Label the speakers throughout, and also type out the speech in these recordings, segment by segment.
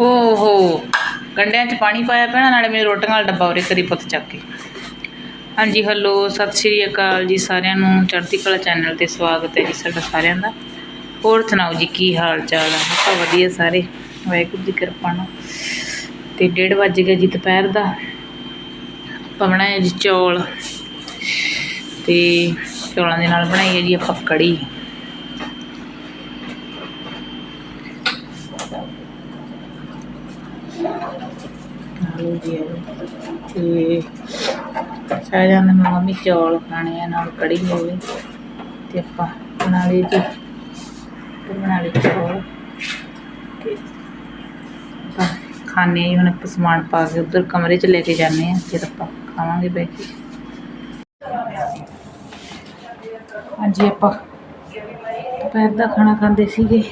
Speaker 1: ਓਹੋ ਗੰਡਿਆਂ 'ਚ ਪਾਣੀ ਪਾਇਆ ਪੈਣਾ, ਨਾਲੇ ਮੇਰੇ ਰੋਟੀਆਂ ਵਾਲਾ ਡੱਬਾ ਉਰੇ ਕਰੀ ਪੁੱਤ ਚੱਕ ਕੇ। ਹਾਂਜੀ ਹੈਲੋ ਸਤਿ ਸ਼੍ਰੀ ਅਕਾਲ ਜੀ ਸਾਰਿਆਂ ਨੂੰ, ਚੜ੍ਹਦੀ ਕਲਾ ਚੈਨਲ ਤੇ ਸਵਾਗਤ ਹੈ ਜੀ ਸਾਡਾ ਸਾਰਿਆਂ ਦਾ। ਹੋਰ ਸੁਣਾਓ ਜੀ, ਕੀ ਹਾਲ ਚਾਲ ਹੈ ਆਪਾਂ ਵਧੀਆ ਸਾਰੇ, ਵਾਹਿਗੁਰੂ ਦੀ ਕਿਰਪਾ ਨਾਲ। ਤੇ 1:30 ਵੱਜ ਗਿਆ ਜੀ ਦੁਪਹਿਰ ਦਾ। ਆਪਾਂ ਬਣਾਇਆ ਜੀ ਚੌਲ। ਤੇ ਚੌਲਾਂ ਦੇ ਨਾਲ ਬਣਾਈ ਹੈ ਜੀ ਆਪਾਂ ਕੜੀ। ਆਲੂ ਦੀ ਆਲੂ ਤੇ ਸ਼ਾਹਜਾਨ ਨੇ ਮੰਮੀ ਚੌਲ ਖਾਣੇ ਆ ਨਾਲ ਕੜੀ ਹੋਵੇ ਤੇ ਆਪਾਂ ਬਣਾ ਲਈ ਜੀ ਬਣਾ ਲਈ ਚੌਲ ਤੇ ਖਾਣੇ ਹੀ ਹੁਣ ਆਪਾਂ ਸਮਾਨ ਪਾ ਕੇ ਉਧਰ ਕਮਰੇ 'ਚ ਲੈ ਕੇ ਜਾਂਦੇ ਆ ਫਿਰ ਆਪਾਂ ਖਾਵਾਂਗੇ ਬੈ ਕੇ ਹਾਂਜੀ, ਆਪਾਂ ਦੁਪਹਿਰ ਦਾ ਖਾਣਾ ਖਾਂਦੇ ਸੀਗੇ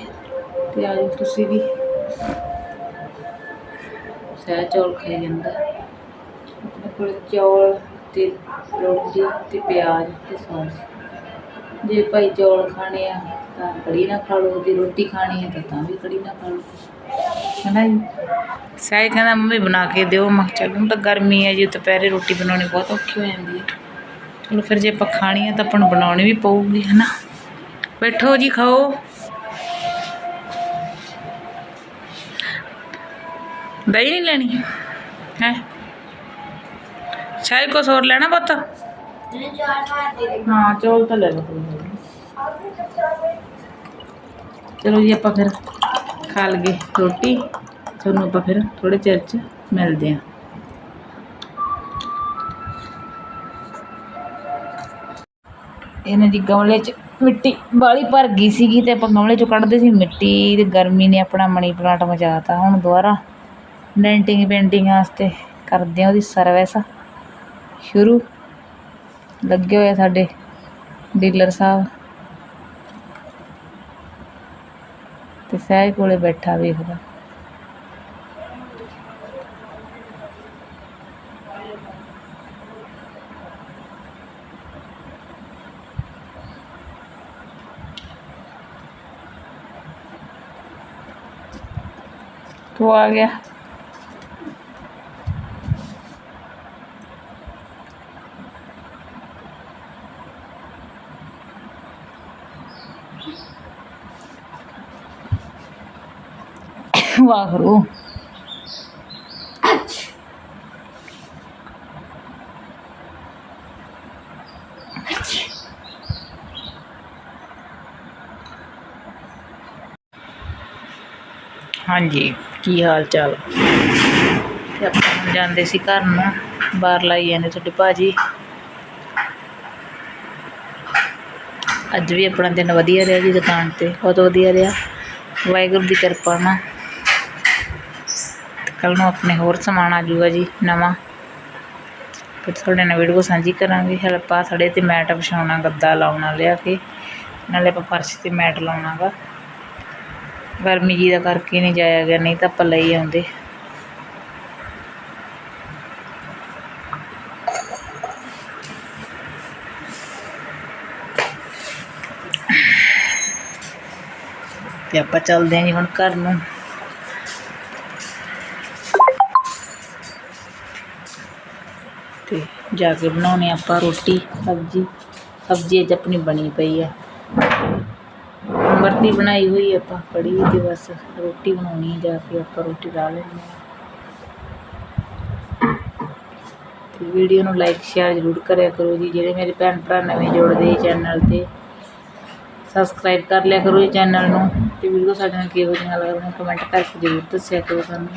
Speaker 1: ਤੇ ਆਜੋ ਤੁਸੀਂ ਵੀ ਸਹਿ ਚੌਲ ਖਾਈ ਜਾਂਦਾ। ਆਪਣੇ ਕੋਲ ਚੌਲ ਤੇ ਰੋਟੀ ਤੇ ਪਿਆਜ਼ ਤੇ ਸੌਸ ਜੇ ਭਾਈ ਚੌਲ ਖਾਣੇ ਆ, ਤਾਂ ਕੜੀ ਨਾ ਖਾ ਲਓ, ਜੇ ਰੋਟੀ ਖਾਣੀ ਹੈ ਤਾਂ ਤਾਂ ਵੀ ਕੜੀ ਨਾ ਖਾ ਲਓ। ਹਨਾ ਜੀ? ਸਹਿ ਕਹਿੰਦਾ, ਮੰਮੀ ਬਣਾ ਕੇ ਦਿਓ। ਮੈਂ ਕਿਹਾ, ਚੱਲ, ਹੁਣ ਤਾਂ ਗਰਮੀ ਹੈ ਜੀ, ਦੁਪਹਿਰੇ ਰੋਟੀ ਬਣਾਉਣੀ ਬਹੁਤ ਔਖੀ ਹੋ ਜਾਂਦੀ ਹੈ ਚਲੋ ਫਿਰ ਜੇ ਆਪਾਂ ਖਾਣੀ ਹੈ ਤਾਂ ਆਪਾਂ ਨੂੰ ਬਣਾਉਣੀ ਵੀ ਪਊਗੀ, ਹਨਾ? ਬੈਠੋ ਜੀ, ਖਾਓ। ਦਹੀਂ ਨਹੀਂ ਲੈਣੀ? ਹੈ? ਸ਼ਾਇਦ ਕੁਛ ਹੋਰ ਲੈਣਾ ਪੁੱਤ? ਹਾਂ, ਚੌਲ ਤਾਂ ਲੈ ਲਓ ਚਲੋ ਜੀ, ਆਪਾਂ ਫਿਰ ਖਾ ਲਈਏ ਰੋਟੀ। ਤੁਹਾਨੂੰ ਆਪਾਂ ਫਿਰ ਥੋੜੇ ਚਿਰ ਚ ਮਿਲਦੇ ਹਾਂ। ਇਹਨਾਂ ਦੀ ਗਮਲੇ 'ਚ ਮਿੱਟੀ ਬਾਲੀ ਭਰ ਗਈ ਸੀਗੀ ਤੇ ਆਪਾਂ ਗਮਲੇ 'ਚੋਂ ਕੱਢਦੇ ਸੀ। ਮਿੱਟੀ ਤੇ ਗਰਮੀ ਨੇ ਆਪਣਾ ਮਨੀ ਪਲਾਂਟ ਮਚਾਤਾ ਹੁਣ ਦੁਬਾਰਾ ਡੈਂਟਿੰਗ ਪੇਂਟਿੰਗ ਵਾਸਤੇ ਕਰਦੇ ਹਾਂ ਉਹਦੀ ਸਰਵਿਸ ਸ਼ੁਰੂ। ਲੱਗੇ ਹੋਏ ਸਾਡੇ ਡੀਲਰ ਸਾਹਿਬ। ਤੇ ਸਹਿਜ ਕੋਲੇ ਬੈਠਾ ਵੇਖਦਾ ਤੂੰ ਆ ਗਿਆ। ਵਾਹਿਗੁਰੂ। ਹਾਂਜੀ, ਕੀ ਹਾਲ ਚਾਲ ਤੇ ਆਪਾਂ ਜਾਂਦੇ ਸੀ ਘਰ ਨੂੰ, ਬਾਹਰ ਲਾਈ ਜਾਂਦੇ ਤੁਹਾਡੇ ਭਾਜੀ। ਅੱਜ ਵੀ ਆਪਣਾ ਦਿਨ ਵਧੀਆ ਰਿਹਾ ਜੀ ਦੁਕਾਨ ਤੇ, ਬਹੁਤ ਵਧੀਆ ਰਿਹਾ। ਵਾਹਿਗੁਰੂ ਦੀ ਕਿਰਪਾ ਨਾਲ। ਕੱਲ ਨੂੰ ਆਪਣੇ ਹੋਰ ਸਮਾਨ ਆ ਜੂਗਾ ਜੀ, ਨਵਾਂ। ਫਿਰ ਤੁਹਾਡੇ ਨਾਲ ਵੀਡੀਓ ਸਾਂਝੀ ਕਰਾਂਗੇ। ਹੈਲਪ ਆ ਸਾਡੇ ਤੇ ਮੈਟ ਵਿਛਾਉਣਾ, ਗੱਦਾ ਲਾਉਣਾ, ਲਿਆ ਕੇ। ਨਾਲੇ ਆਪਾਂ ਫਰਸ਼ ਤੇ ਮੈਟ ਲਾਉਣਾਗਾ। ਗਰਮੀ ਜੀ ਦਾ ਕਰਕੇ ਨਹੀਂ ਜਾਇਆ ਗਿਆ, ਨਹੀਂ ਤਾਂ ਆਪਾਂ ਲਈ ਆਉਂਦੇ। ਤੇ ਆਪਾਂ ਚੱਲਦੇ ਹਾਂ ਜੀ ਹੁਣ ਘਰ ਨੂੰ। ਜਾ ਕੇ ਬਣਾਉਣੇ ਆਪਾਂ ਰੋਟੀ, ਸਬਜ਼ੀ। ਸਬਜ਼ੀ ਅੱਜ ਆਪਣੀ ਬਣੀ ਪਈ ਆ। ਵਰਤੀ ਬਣਾਈ ਹੋਈ ਆ ਆਪਾਂ ਕੜੀ ਤੇ ਬਸ ਰੋਟੀ ਬਣਾਉਣੀ ਜਾ ਕੇ ਆਪਾਂ ਰੋਟੀ ਲਾ ਲੈਣੀ ਆ। ਤੇ ਵੀਡੀਓ ਨੂੰ ਲਾਈਕ ਸ਼ੇਅਰ ਜ਼ਰੂਰ ਕਰਿਆ ਕਰੋ ਜੀ, ਜਿਹੜੇ ਮੇਰੇ ਭੈਣ ਭਰਾ ਨਵੇਂ ਜੁੜਦੇ ਚੈਨਲ ਤੇ। ਸਬਸਕ੍ਰਾਈਬ ਕਰ ਲਿਆ ਕਰੋ ਜੀ ਚੈਨਲ ਨੂੰ, ਤੇ ਵੀਡੀਓ ਸਾਡੇ ਨਾਲ ਕਿਹੋ ਜਿਹੀਆਂ ਲੱਗਦੀਆਂ ਕਮੈਂਟ ਕਰਕੇ ਜ਼ਰੂਰ ਦੱਸਿਆ ਕਰੋ ਸਾਨੂੰ।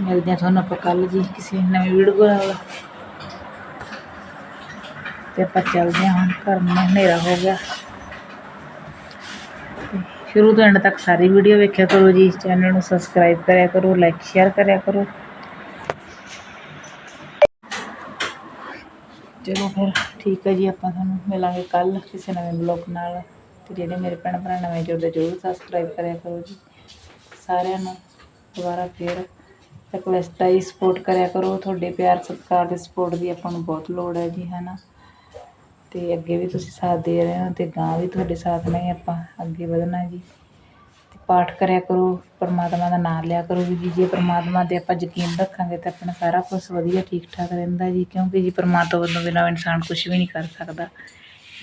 Speaker 1: ਮਿਲਦੇ ਹਾਂ ਤੁਹਾਨੂੰ ਆਪਾਂ ਕੱਲ ਜੀ ਕਿਸੇ ਨਵੀਂ ਵੀਡੀਓ ਨਾਲ ਤੇ ਆਪਾਂ ਚੱਲਦੇ ਹਾਂ ਹੁਣ ਘਰ ਨੂੰ, ਹਨੇਰਾ ਹੋ ਗਿਆ। ਸ਼ੁਰੂ ਤੋਂ ਐਂਡ ਤੱਕ ਸਾਰੀ ਵੀਡੀਓ ਵੇਖਿਆ ਕਰੋ ਜੀ ਚੈਨਲ ਨੂੰ ਸਬਸਕ੍ਰਾਈਬ ਕਰਿਆ ਕਰੋ ਲਾਈਕ ਸ਼ੇਅਰ ਕਰਿਆ ਕਰੋ। ਚਲੋ ਫਿਰ ਠੀਕ ਹੈ ਜੀ, ਆਪਾਂ ਤੁਹਾਨੂੰ ਮਿਲਾਂਗੇ ਕੱਲ ਕਿਸੇ ਨਵੇਂ ਬਲੌਗ ਨਾਲ। ਤੇ ਜਿਹੜੇ ਮੇਰੇ ਭੈਣ ਭਰਾ ਨਵੇਂ ਜੁੜਦੇ, ਜ਼ਰੂਰ ਸਬਸਕ੍ਰਾਈਬ ਕਰਿਆ ਕਰੋ ਜੀ। ਸਾਰਿਆਂ ਨੂੰ ਦੁਬਾਰਾ ਫਿਰ ਰਿਕਵੈਸਟ ਹੈ ਸਪੋਰਟ ਕਰਿਆ ਕਰੋ। ਤੁਹਾਡੇ ਪਿਆਰ ਸਤਿਕਾਰ ਦੇ ਸਪੋਰਟ ਦੀ ਆਪਾਂ ਨੂੰ ਬਹੁਤ ਲੋੜ ਹੈ ਜੀ ਹੈ ਨਾ ਤੇ ਅੱਗੇ ਵੀ ਤੁਸੀਂ ਸਾਥ ਦੇ ਰਹੇ ਹੋ ਤੇ ਗਾਂ ਵੀ ਤੁਹਾਡੇ ਸਾਥ ਨਾਲ ਹੀ ਆਪਾਂ ਅੱਗੇ ਵਧਣਾ ਜੀ। ਤੇ ਪਾਠ ਕਰਿਆ ਕਰੋ, ਪਰਮਾਤਮਾ ਦਾ ਨਾਮ ਲਿਆ ਕਰੋ ਵੀ ਜੇ ਪਰਮਾਤਮਾ ਤੇ ਆਪਾਂ ਯਕੀਨ ਰੱਖਾਂਗੇ ਤਾਂ ਆਪਣਾ ਸਾਰਾ ਕੁਝ ਵਧੀਆ ਠੀਕ ਠਾਕ ਰਹਿੰਦਾ ਜੀ। ਕਿਉਂਕਿ ਜੀ ਪਰਮਾਤਮਾ ਤੋਂ ਬਿਨਾਂ ਇਨਸਾਨ ਕੁਝ ਵੀ ਨਹੀਂ ਕਰ ਸਕਦਾ।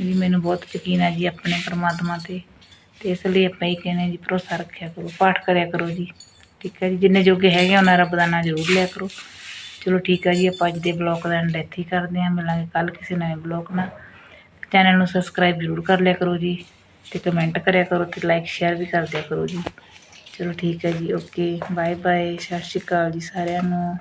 Speaker 1: ਜੀ ਮੈਨੂੰ ਬਹੁਤ ਯਕੀਨ ਹੈ ਜੀ ਆਪਣੇ ਪਰਮਾਤਮਾ ਤੇ। ਤੇ ਇਸ ਲਈ ਆਪਾਂ ਇਹ ਕਹਿੰਦੇ ਜੀ, ਭਰੋਸਾ ਰੱਖਿਆ ਕਰੋ, ਪਾਠ ਕਰਿਆ ਕਰੋ ਜੀ। ਠੀਕ ਹੈ ਜੀ, ਜਿੰਨੇ ਜੋਗੇ ਹੈਗੇ ਉਹਨਾਂ ਰੱਬ ਦਾ ਨਾਮ ਜ਼ਰੂਰ ਲਿਆ ਕਰੋ। ਚਲੋ ਠੀਕ ਹੈ ਜੀ, ਆਪਾਂ ਅੱਜ ਦੇ ਬਲੌਗ ਦਾ ਐਂਡ ਇੱਥੇ ਹੀ ਕਰਦੇ ਹਾਂ। ਮਿਲਾਂਗੇ ਕੱਲ ਕਿਸੇ ਨਵੇਂ ਬਲੌਗ ਨਾਲ। ਚੈਨਲ ਨੂੰ ਸਬਸਕ੍ਰਾਈਬ ਜ਼ਰੂਰ ਕਰ ਲਿਆ ਕਰੋ ਜੀ ਤੇ ਕਮੈਂਟ ਕਰਿਆ ਕਰੋ ਤੇ ਲਾਈਕ ਸ਼ੇਅਰ ਵੀ ਕਰ ਦਿਆ ਕਰੋ ਜੀ। ਚਲੋ ਠੀਕ ਹੈ ਜੀ ਓਕੇ ਬਾਏ ਬਾਏ ਸਤਿ ਸ਼੍ਰੀ ਅਕਾਲ ਜੀ ਸਾਰਿਆਂ ਨੂੰ।